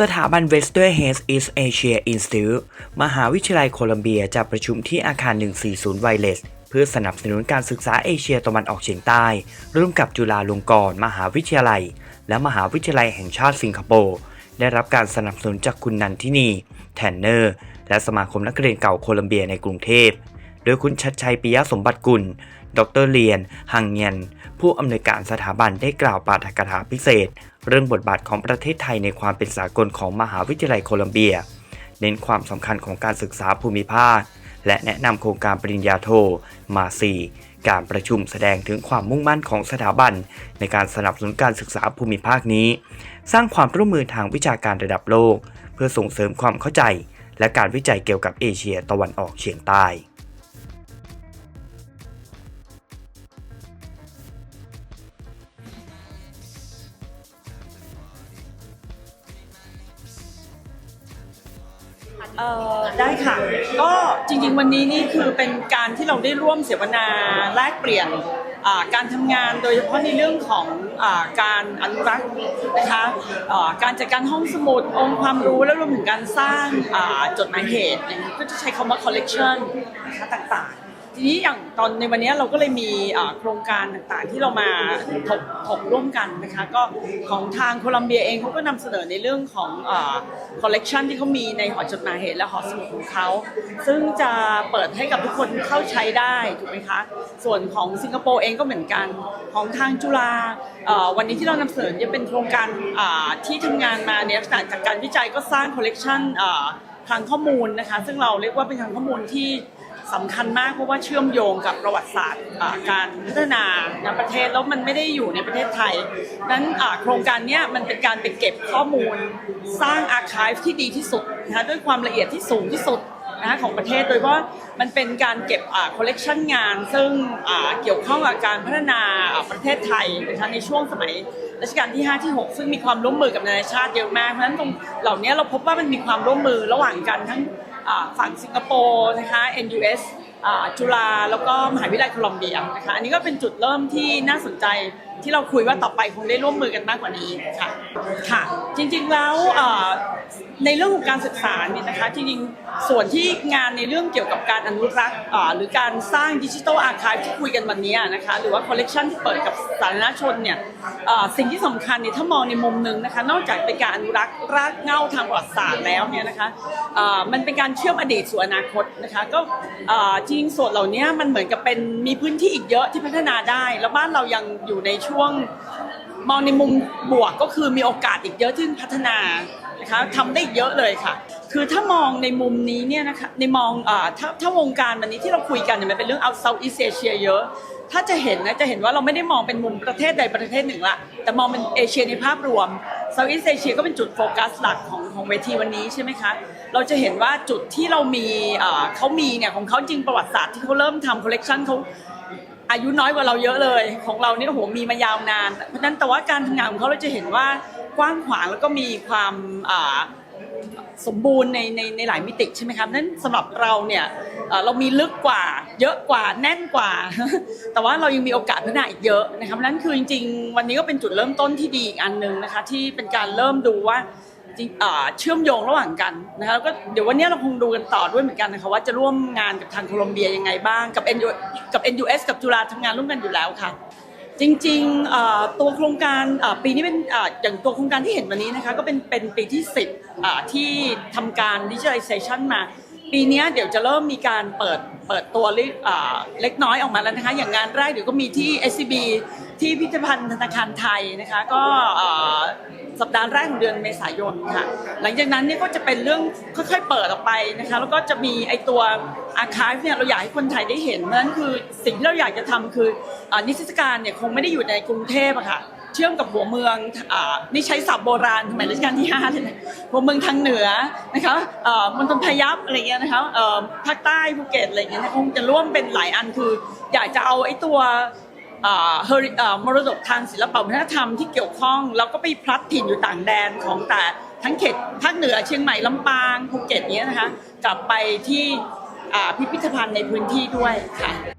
สถาบัน Western Health East Asia Institute มหาวิทยาลัยโคลัมเบียจะประชุมที่อาคาร 140ไวเลสเพื่อสนับสนุนการศึกษาเอเชียตะวันออกเฉียงใต้ ร่วมกับจุฬาลงกรณ์มหาวิทยาลัย และมหาวิทยาลัยแห่งชาติสิงคโปร์ ได้รับการสนับสนุนจากคุณนันทินี แทนเนอร์ และสมาคมนักเรียนเก่าโคลัมเบียในกรุงเทพ โดยคุณชัดชัยปิยะสมบัติกุล ดรเลียน หังเงียน ผู้อำนวยการสถาบันได้กล่าวปาฐกถาพิเศษ เรื่องบทบาทของประเทศไทยในความเป็นสากลของมหาวิทยาลัยโคลัมเบีย เน้นความสำคัญของการศึกษาภูมิภาค และแนะนำโครงการปริญญาโท มาซีการประชุมแสดงถึงความมุ่งมั่นของสถาบัน ในการสนับสนุนการศึกษาภูมิภาคนี้ สร้างความร่วมมือทางวิชาการระดับโลก เพื่อส่งเสริมความเข้าใจ และการวิจัยเกี่ยวกับเอเชียตะวันออกเฉียงใต้ เอ่อได้ค่ะ ก็จริงๆวันนี้นี่คือเป็นการที่เราได้ร่วมเสวนาแลกเปลี่ยนอ่าการทำงานโดยเฉพาะในเรื่องของอาการอนุรักษ์นะคะอ่าการจัดการห้องสมุดองค์ความรู้และรวมถึงการสร้างอ่าจดหมายเหตุอย่างนี้ก็จะใช้คำว่า collection นะคะต่างๆ ทีนี้อย่างตอนในวันนี้เราก็เลยมีโครงการต่างๆ ที่เรามาถกถกร่วมกันนะคะ ก็ของทางโคลัมเบียเองเขาก็นำเสนอในเรื่องของคอลเลกชันที่เขามีในหอจดหมายเหตุและหอสมุดของเขา ซึ่งจะเปิดให้กับทุกคนเข้าใช้ได้ถูกไหมคะ ส่วนของสิงคโปร์เองก็เหมือนกัน ของทางจุฬาวันนี้ที่เรานำเสนอจะเป็นโครงการที่ทำงานมาในลักษณะจากการวิจัยก็สร้างคอลเลกชันทางข้อมูลนะคะ ซึ่งเราเรียกว่าเป็นทางข้อมูลที่ สำคัญมากเพราะว่าเชื่อมโยงกับประวัติศาสตร์การพัฒนาในประเทศแล้วมันไม่ได้อยู่ในประเทศไทยนั้นโครงการนี้มันเป็นการไปเก็บข้อมูล สร้างอาร์คีฟที่ดีที่สุดนะคะด้วยความละเอียดที่สูงที่สุดนะคะของประเทศโดยเฉพาะมันเป็นการเก็บคอลเลกชันงาน ซึ่งเกี่ยวข้องกับการพัฒนาประเทศไทยนะคะในช่วงสมัยรัชกาลที่ 5 ที่ 6 ซึ่งมีความร่วมมือกับนานาชาติเยอะมาก เพราะฉะนั้นตรงเหล่านี้เราพบว่ามันมีความร่วมมือระหว่างกันทั้ง ฝั่งสิงคโปร์นะคะ NUS อ่าจุฬาแล้วก็มหาวิทยาลัยโคลอมเบียนะคะอันนี้ก็เป็นจุดเริ่มที่น่าสนใจที่เราคุยว่าต่อไปคงได้ร่วมมือกันมากกว่านี้ค่ะค่ะ จริงๆแล้วในเรื่องของการศึกษาเนี่ยนะคะจริงๆส่วนที่งานในเรื่องเกี่ยวกับการอนุรักษ์หรือการสร้างดิจิทัลอาร์คีฟที่คุยกันวันนี้นะคะหรือว่าคอลเลกชันที่เปิดกับสาธารณชนเนี่ยสิ่งที่สำคัญเนี่ยถ้ามองในมุมหนึ่งนะคะนอกจากเป็นการอนุรักษ์รากเง้าทางประวัติศาสตร์แล้วเนี่ยนะคะมันเป็นการเชื่อมอดีตสู่อนาคตนะคะก็จริงๆส่วนเหล่านี้มันเหมือนกับเป็นมีพื้นที่อีกเยอะที่พัฒนาได้ แล้วบ้านเรายังอยู่ในช่วงมองในมุมบวกก็คือมีโอกาสอีกเยอะที่พัฒนานะคะทำได้เยอะเลยค่ะ คือถ้ามองในมุมนี้เนี่ยนะคะในมองอถ้าถ้าวงการวันนี้ที่เราคุยกันเนี่ยมันเป็นเรื่องเอาเซาท์อีสเอเชียเยอะ ถ้าจะเห็นนะจะเห็นว่าเราไม่ได้มองเป็นมุมประเทศใดประเทศหนึ่งละแต่มองเป็นเอเชียในภาพรวมเซาท์อีสเอเชียก็เป็นจุดโฟกัสหลักของของเวทีวันนี้ใช่ไหมคะเราจะเห็นว่าจุดที่เรามีเขามีเนี่ยของเขาจริงประวัติศาสตร์ที่เขาเริ่มทำคอลเลกชันเขา อายุน้อยกว่าเราเยอะเลย ของเรานี่โอ้โหมีมายาวนาน เพราะฉะนั้นแต่ว่าการทำงานของเขาเราจะเห็นว่ากว้างขวางแล้วก็มีความอ่าสมบูรณ์ในในในหลายมิติใช่ไหมครับนั้นสำหรับเราเนี่ยเอ่อเรามีลึกกว่า เยอะกว่าแน่นกว่า แต่ว่าเรายังมีโอกาสพัฒนาอีกเยอะนะครับนั้นคือจริง ๆ วันนี้ก็เป็นจุดเริ่มต้นที่ดีอีกอันหนึ่งนะคะที่เป็นการเริ่มดูว่าจริงอ่า เชื่อมโยงระหว่างกันนะคะแล้วก็เดี๋ยววันนี้เราคงดูกันต่อด้วยเหมือนกันนะคะว่าจะร่วมงานกับทางโคลอมเบียยังไงบ้างกับ NU กับ NUS กับจุฬาทำงานร่วมกันอยู่แล้วค่ะ จริงๆตัวโครงการปีนี้เป็นอย่างตัวโครงการที่เห็นวันนี้นะคะก็เป็นเป็นปีที่ 10ที่ทำการ digitalization มา ปีนี้เดี๋ยวจะเริ่มมีการเปิดเปิดตัวเล็กน้อยออกมาแล้วนะคะอย่างงานแรกเดี๋ยวก็มีที่ SCB ที่พิพิธภัณฑ์ธนาคารไทยนะคะก็ สัปดาห์แรกของเดือนเมษายนค่ะ หลังจากนั้นเนี่ยก็จะเป็นเรื่องค่อยๆเปิดออกไปนะคะ แล้วก็จะมีไอตัวอาคาฟเนี่ยเราอยากให้คนไทยได้เห็นเพราะฉะนั้นคือสิ่งที่เราอยากจะทำคืออนิทรรศการเนี่ยคงไม่ได้อยู่ในกรุงเทพอะค่ะเชื่อมกับหัวเมืองอนี่ใช้ศัพท์โบราณสมัยรัชกาลที่5เลยนะหัวเมืองทางเหนือนะคะมณฑลพยัพอะไรเงี้ยนะคะภาคใต้ภูเก็ตอะไรเงี้ยคงจะร่วมเป็นหลายอันคือ อยากจะเอาไอ้ตัว มรดกทางศิลปวัฒนธรรมที่เกี่ยวข้องแล้วก็ไปพลัดถิ่นอยู่ต่างแดนของแต่ทั้งเขตภาคเหนือเชียงใหม่ลำปางภูเก็ตเนี้ยนะคะ กลับไปที่พิพิธภัณฑ์ในพื้นที่ด้วยค่ะ